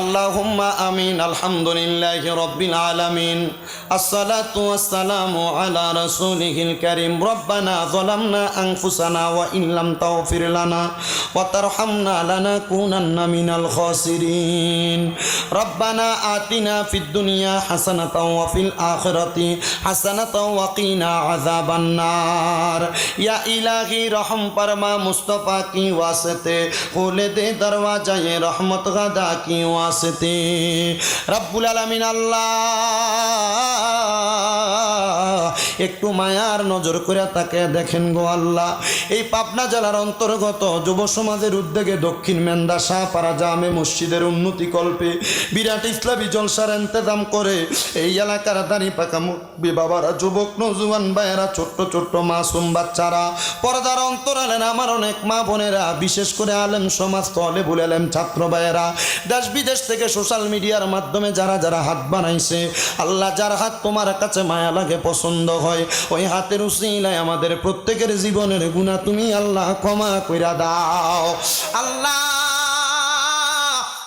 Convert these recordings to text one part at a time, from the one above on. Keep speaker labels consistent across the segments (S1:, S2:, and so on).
S1: আল্লাহুম্মা আমিন, আলহামদুলিল্লাহি রাব্বিল আলামিন। আসসালাতু ওয়াসসালামু আলা রাসূলিহিল কারীম। রব্বানা যালামনা আনফুসানা ওয়া ইন লাম তাগফির লানা ওয়া তারহামনা লানাকুনান্না মিনাল খাসিরিন। রব্বানা আতিনা ফিদ দুনিয়া হাসানাতাও ওয়া ফিল আখিরাতি হাসানাতাও ওয়া কিনা আযাবান নার ইয়া ইলাহি রহম ফরমা মুস্তাফা কি ওয়াসতে। খুলে দে দরওয়াজায়ে রহমত ওয়াসতে রব্বুল আলামিন আল্লাহ একটু মায়ার নজর করে তাকে দেখেন গো আল্লাহ। এই পাবনা জেলার অন্তর্গত যুব সমাজের উদ্যোগে দক্ষিণ মেন্দা শাহপাড়া জামে মসজিদের উন্নতি কল্পে বিরাট ইসলামী জলসার ইন্তজাম করে এই এলাকার দাঁড়ি পাকা মুরব্বি বাবারা, যুবক, নজুয়ান ভাইয়েরা, ছোট্ট ছোট্ট মাসুম বাচ্চারা, পর্দার অন্তরালেন আমার অনেক মা বোনেরা, বিশেষ করে আলেম সমাজ তলে বলেলেন ছাত্র ভাইয়েরা। দেশ বিদেশ থেকে সোশ্যাল মিডিয়ার মাধ্যমে যারা যারা হাত বানাইছে, আল্লাহ যার হাত তোমার কাছে মায়া লাগে, পছন্দ হয় ওই হাতের উসিলায় আমাদের প্রত্যেকের জীবনের গুণা তুমি আল্লাহ ক্ষমা কইরা দাও। আল্লাহ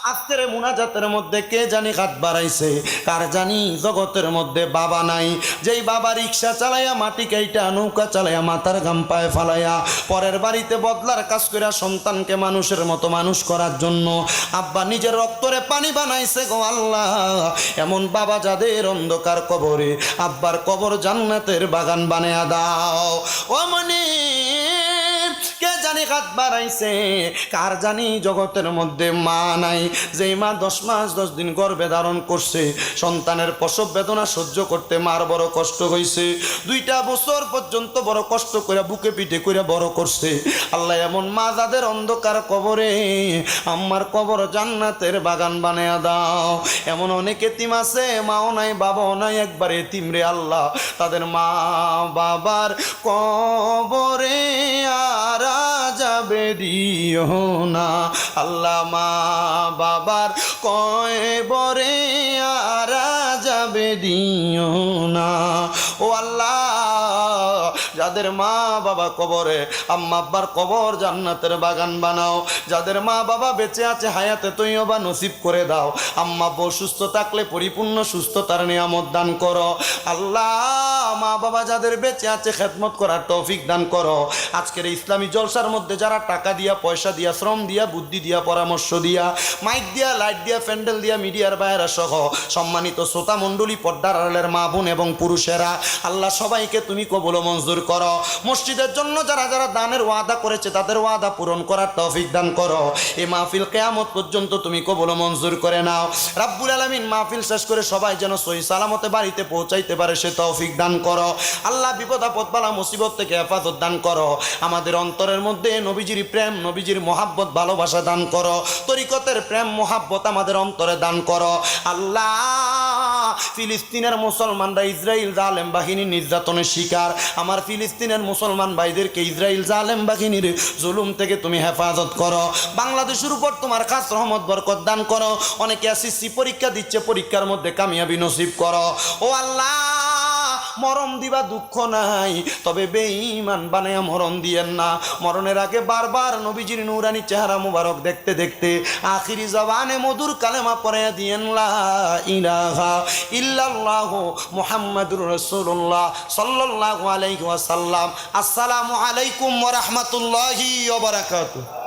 S1: আজকের মুনাজাতের মধ্যে কে জানি হাত বাড়াইছে? কার জানি জগতের মধ্যে বাবা নাই। যেই বাবা রিক্সা চালাইয়া, মাটি কাইটা, নৌকা চালাইয়া, মাথার গাম পায়ে ফালাইয়া, পরের বাড়িতে বদলার কাজ কইরা সন্তানকে মানুষের মতো মানুষ করার জন্য আব্বা নিজের রক্তরে পানি বানাইছে গো আল্লাহ। এমন বাবা যাদের অন্ধকার কবরে, আব্বার কবর জান্নাতের বাগান বানায়া দাও। ও মনি হাত বাড়াইছে। কার জানি জগতের মধ্যে মা নাই। যেই মা দশ মাস দশ দিন গর্ভে ধারণ করছে, সন্তানের প্রসব বেদনা সহ্য করতে মার বড় কষ্ট হয়েছে দুইটা বছর পর্যন্ত বড় কষ্ট করে বুকে পিঠে করে বড় করছে। আল্লাহ এমন মা যাদের অন্ধকার কবরে আমার কবর জান্নাতের বাগান বানায়া দাও। এমন অনেক এতিম আছে, মাও নাই, বাবাও নাই, একবার এতিম রে আল্লাহ। তাদের মা বাবার কবরে দিও না আল্লাহ মা বাবার কবরে আর যাবে দিও না। ও আল্লাহ যাদের মা বাবা কবরে আম্মা আব্বার কবর জান্নাতের বাগান বানাও। যাদের মা বাবা বেঁচে আছে হায়াতে তৈও বা নসিব করে দাও। আম্মা সুস্থ থাকলে পরিপূর্ণ সুস্থতার নিয়ামত দান করো। আল্লাহ মা বাবা যাদের বেঁচে আছে খেদমত করার তৌফিক দান করো। আজকের ইসলামী জলসার মধ্যে যারা টাকা দিয়া, পয়সা দিয়া, শ্রম দিয়া, বুদ্ধি দিয়া, পরামর্শ দিয়া, মাইক দিয়া, লাইট দিয়া, প্যান্ডেল দিয়া, মিডিয়ার বাইরা সহ সম্মানিত শ্রোতা মণ্ডলী, পর্দার আড়ালের মা বোন এবং পুরুষেরা, আল্লাহ সবাইকে তুমি কবল মঞ্জুর করো। মসজিদের জন্য যারা যারা দানের ওয়াদা করেছে, তাদের ওয়াদা পূরণ করার তৌফিক দান করো। এই মাহফিল কেয়ামত পর্যন্ত তুমি কবল মঞ্জুর করে নাও। রাব্বুল আলামিন মাহফিল শেষ করে সবাই যেন সহি সালামতে বাড়িতে পৌঁছাইতে পারে, সে তৌফিক দান করো। আল্লাহ বিপদ আপদ বালা মুসিবত থেকে হেফাজত দান করো। আমাদের অন্তরের মধ্যে নবীজির প্রেম, নবীজির মহাব্বত, ভালোবাসা দান করো। তরিকতের প্রেম, মহাব্বত আমাদের অন্তরে দান করো। আল্লাহ ফিলিস্তিনের মুসলমানরা ইসরায়েল জালেম বাহিনীর নির্যাতনের শিকার। আমার ফিলিস্তিনের মুসলমান ভাইদেরকে ইসরায়েল জালেম বাহিনীর জুলুম থেকে তুমি হেফাজত করো। বাংলাদেশের উপর তোমার কাজ রহমত, বরকত দান করো। অনেকে এসএসসি পরীক্ষা দিচ্ছে, পরীক্ষার মধ্যে কামিয়াবি নসিব করো। ও আল্লাহ! মরণ দিবা দুঃখ নাই। তবে বেঈমান বানায়া মরণ দিয়েন না। মরণের আগে বারবার নবীজির নুরানি চেহারা মুবারক দেখতে দেখতে আখিরি জবানে মধুর কালেমা পরে দিয়েন, লা ইলাহা ইল্লাল্লাহ মুহাম্মাদুর রাসূলুল্লাহ সাল্লাল্লাহু আসসালামু আলাইকুম ওয়া রাহমাতুল্লাহি ওয়া বারাকাতুহু।